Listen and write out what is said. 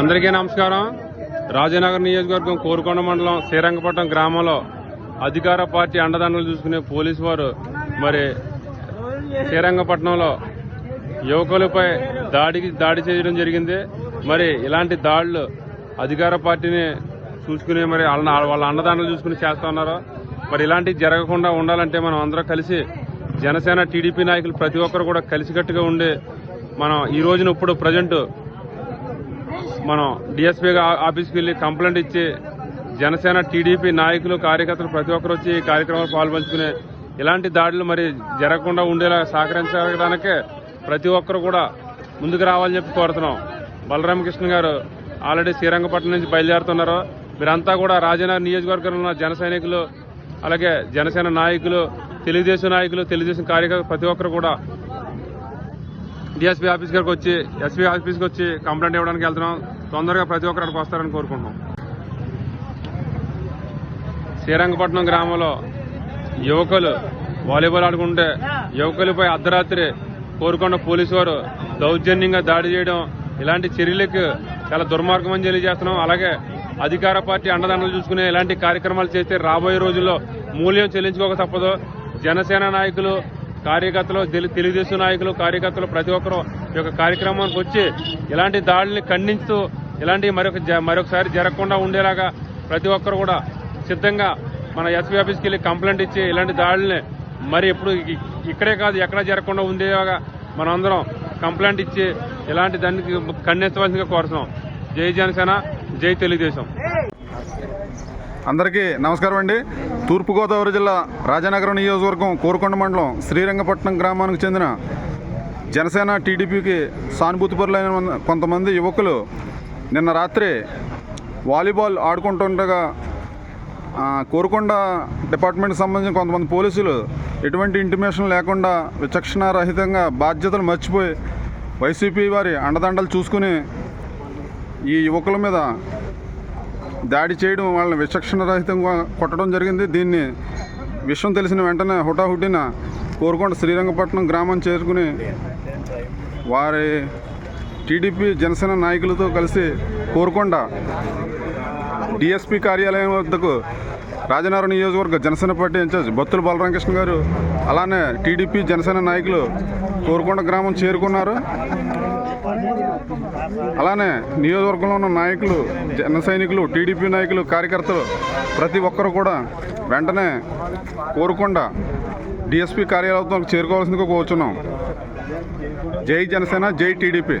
అందరికీ నమస్కారం. రాజనగర్ నియోజకవర్గం కోరుకొండ మండలం శ్రీరంగపట్నం గ్రామంలో అధికార పార్టీ అండదండలు చూసుకునే పోలీసు వారు మరి శ్రీరంగపట్నంలో యువకులపై దాడికి దాడి చేయడం జరిగింది. మరి ఇలాంటి దాడులు అధికార పార్టీని చూసుకుని మరి వాళ్ళ వాళ్ళ అండదండలు చూసుకుని చేస్తా ఉన్నారు. మరి ఇలాంటివి జరగకుండా ఉండాలంటే మనం అందరం కలిసి జనసేన టీడీపీ నాయకులు ప్రతి ఒక్కరు కూడా కలిసికట్టుగా ఉండి మనం ఈ రోజున ఇప్పుడు ప్రజెంట్ మనం డిఎస్పీ ఆఫీస్కి వెళ్ళి కంప్లైంట్ ఇచ్చి జనసేన టీడీపీ నాయకులు కార్యకర్తలు ప్రతి ఒక్కరు వచ్చి ఈ కార్యక్రమంలో పాల్పంచుకునే ఇలాంటి దాడులు మరి జరగకుండా ఉండేలా సహకరించడానికే ప్రతి ఒక్కరు కూడా ముందుకు రావాలని చెప్పి కోరుతున్నాం. బలరామకృష్ణ గారు ఆల్రెడీ శ్రీరంగపట్నం నుంచి బయలుదేరుతున్నారు. మీరంతా కూడా రాజనగర్ నియోజకవర్గంలో ఉన్న జన సైనికులు అలాగే జనసేన నాయకులు తెలుగుదేశం నాయకులు తెలుగుదేశం కార్యకర్తలు ప్రతి ఒక్కరు కూడా డిఎస్పీ ఆఫీస్ గారికి వచ్చి ఎస్పీ ఆఫీస్కి వచ్చి కంప్లైంట్ ఇవ్వడానికి వెళ్తున్నాం. తొందరగా ప్రతి ఒక్కరు అక్కడికి వస్తారని కోరుకుంటున్నాం. శ్రీరంగపట్నం గ్రామంలో యువకులు వాలీబాల్ ఆడుకుంటే యువకులపై అర్ధరాత్రి కోరుకున్న పోలీసు వారు దౌర్జన్యంగా దాడి చేయడం ఇలాంటి చర్యలకు చాలా దుర్మార్గం అని తెలియజేస్తున్నాం. అలాగే అధికార పార్టీ అండదండలు చూసుకునే ఇలాంటి కార్యక్రమాలు చేస్తే రాబోయే రోజుల్లో మూల్యం చెల్లించుకోక తప్పదు. జనసేన నాయకులు కార్యకర్తలు తెలు- తెలుగుదేశం నాయకులు కార్యకర్తలు ప్రతి ఒక్కరూ ఈ యొక్క కార్యక్రమానికి వచ్చి ఇలాంటి దాడుల్ని ఖండిస్తూ ఇలాంటి మరొక జ- మరొకసారి జరగకుండా ఉండేలాగా ప్రతి ఒక్కరు కూడా సిద్ధంగా మన ఎస్పీ ఆఫీస్కి వెళ్ళి కంప్లైంట్ ఇచ్చి ఇలాంటి దాడుల్ని మరి ఎప్పుడు ఇక్కడే కాదు ఎక్కడ జరగకుండా ఉండేలాగా మనందరం కంప్లైంట్ ఇచ్చి ఇలాంటి దానికి ఖండించవలసిందిగా కోరుతున్నాం. జై జనసేన జై తెలుగుదేశం. అందరికీ నమస్కారం అండి. తూర్పుగోదావరి జిల్లా రాజానగరం నియోజకవర్గం కోరుకొండ మండలం శ్రీరంగపట్నం గ్రామానికి చెందిన జనసేన టీడీపీకి సానుభూతిపరులైన కొంతమంది యువకులు నిన్న రాత్రి వాలీబాల్ ఆడుకుంటుండగా కోరుకొండ డిపార్ట్మెంట్కి సంబంధించిన కొంతమంది పోలీసులు ఎటువంటి ఇంటిమేషన్ లేకుండా విచక్షణారహితంగా బాధ్యతలు మర్చిపోయి వైసీపీ వారి అండదండలు చూసుకుని ఈ యువకుల మీద దాడి చేయడం వాళ్ళని విచక్షణ రహితంగా కొట్టడం జరిగింది. దీన్ని విషయం తెలిసిన వెంటనే హుటాహుటిన కోరుకొండ శ్రీరంగపట్నం గ్రామం చేరుకుని వారి టీడీపీ జనసేన నాయకులతో కలిసి కోరుకొండ డిఎస్పీ కార్యాలయం వద్దకు రాజనగరం నియోజకవర్గ జనసేన పార్టీ ఇన్ఛార్జ్ బొత్తుల బలరామకృష్ణ గారు అలానే టీడీపీ జనసేన నాయకులు కోరుకొండ గ్రామం చేరుకున్నారు. అలానే నియోజకవర్గంలో ఉన్న నాయకులు జన సైనికులు టీడీపీ నాయకులు కార్యకర్తలు ప్రతి ఒక్కరు కూడా వెంటనే కోరుకొండ డిఎస్పీ కార్యాలయంతో చేరుకోవాల్సిందిగా కోరుచున్నాం. జై జనసేన జై టీడీపీ.